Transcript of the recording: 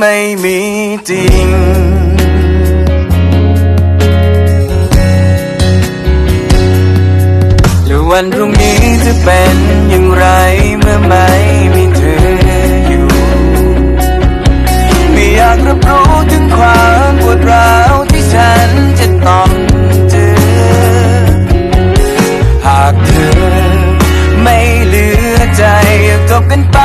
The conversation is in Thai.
ไม่มีจริง หรือวันพรุ่งนี้จะเป็นอย่างไรเมื่อไม่มีเธออยู่ ไม่อยากรับรู้ถึงความปวดร้าวที่ฉันจะต้องเจอ หากเธอไม่เหลือใจก็เป็นไป